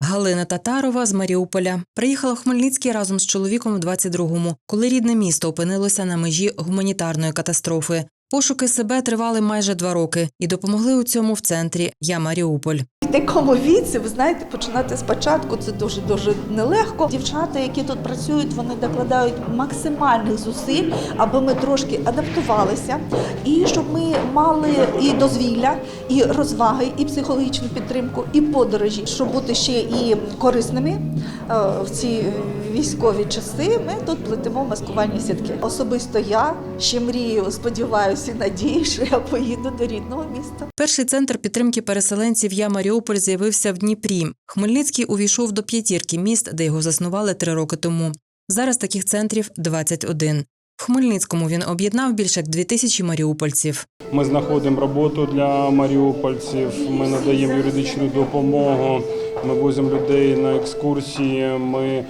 Галина Татарова з Маріуполя приїхала в Хмельницький разом з чоловіком в 22-му, коли рідне місто опинилося на межі гуманітарної катастрофи. Пошуки себе тривали майже два роки і допомогли у цьому в центрі Я Маріуполь. Такому віці, ви знаєте, починати спочатку це дуже дуже нелегко. Дівчата, які тут працюють, вони докладають максимальних зусиль, аби ми трошки адаптувалися, і щоб ми мали і дозвілля, і розваги, і психологічну підтримку, і подорожі, щоб бути ще і корисними е, в ці військові часи. Ми тут плетемо маскувальні сітки. Особисто я ще мрію, сподіваюся, і надію, що я поїду до рідного міста. Перший центр підтримки переселенців Я Маріуполь з'явився в Дніпрі. Хмельницький увійшов до п'ятірки міст, де його заснували три роки тому. Зараз таких центрів 21. В Хмельницькому він об'єднав більше як дві тисячі маріупольців. Ми знаходимо роботу для маріупольців, ми надаємо юридичну допомогу, ми возимо людей на екскурсії, ми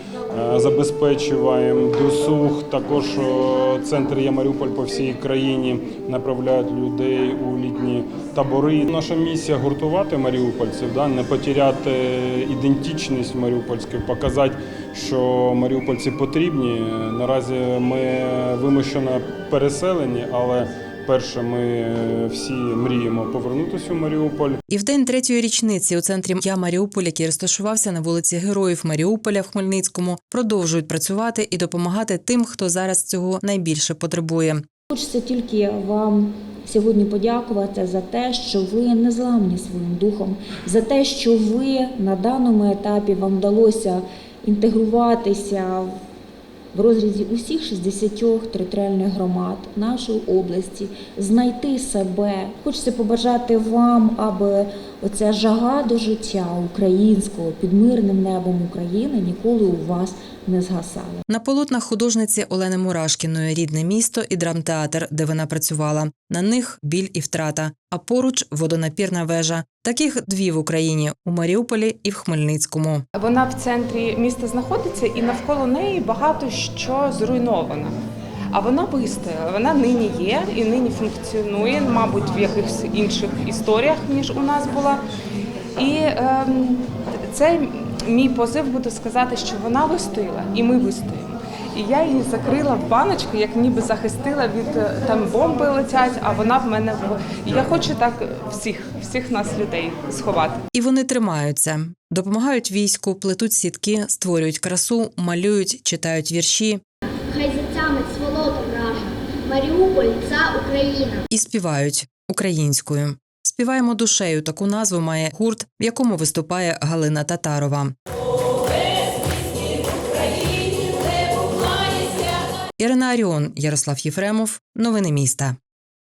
забезпечуємо досуг. Також центр «Я Маріуполь» по всій країні направляють людей у літні табори. Наша місія гуртувати маріупольців, да, не потеряти ідентичність маріупольську, показати, що маріупольці потрібні. Наразі ми вимушено переселені, але перше ми е, всі мріємо повернутися у Маріуполь. І в день третьої річниці у центрі Я Маріуполь, який розташувався на вулиці Героїв Маріуполя в Хмельницькому, продовжують працювати і допомагати тим, хто зараз цього найбільше потребує. Хочеться тільки вам сьогодні подякувати за те, що ви не зламні своїм духом, за те, що ви на даному етапі вам вдалося інтегруватися в розрізі усіх 60 територіальних громад нашої області, знайти себе. Хочеться побажати вам, аби оця жага до життя українського під мирним небом України ніколи у вас не згасала. На полотнах художниці Олени Мурашкіної рідне місто і драмтеатр, де вона працювала. На них біль і втрата, а поруч водонапірна вежа. Таких дві в Україні у Маріуполі і в Хмельницькому. Вона в центрі міста знаходиться, і навколо неї багато що зруйновано. А вона вистояла, вона нині є і нині функціонує, мабуть, в якихось інших історіях, ніж у нас була. І ем, це мій позив буде сказати, що вона вистояла, і ми вистоїмо. І я її закрила в баночку, як ніби захистила від е, там бомби летять, а вона в мене в. І я хочу так всіх, всіх нас людей сховати. І вони тримаються, допомагають війську, плетуть сітки, створюють красу, малюють, читають вірші Хай затямить сволота вража. Маріуполь це Україна. і співають українською. Співаємо душею. Таку назву має гурт, в якому виступає Галина Татарова. Ірина Аріон, Ярослав Єфремов. Новини міста.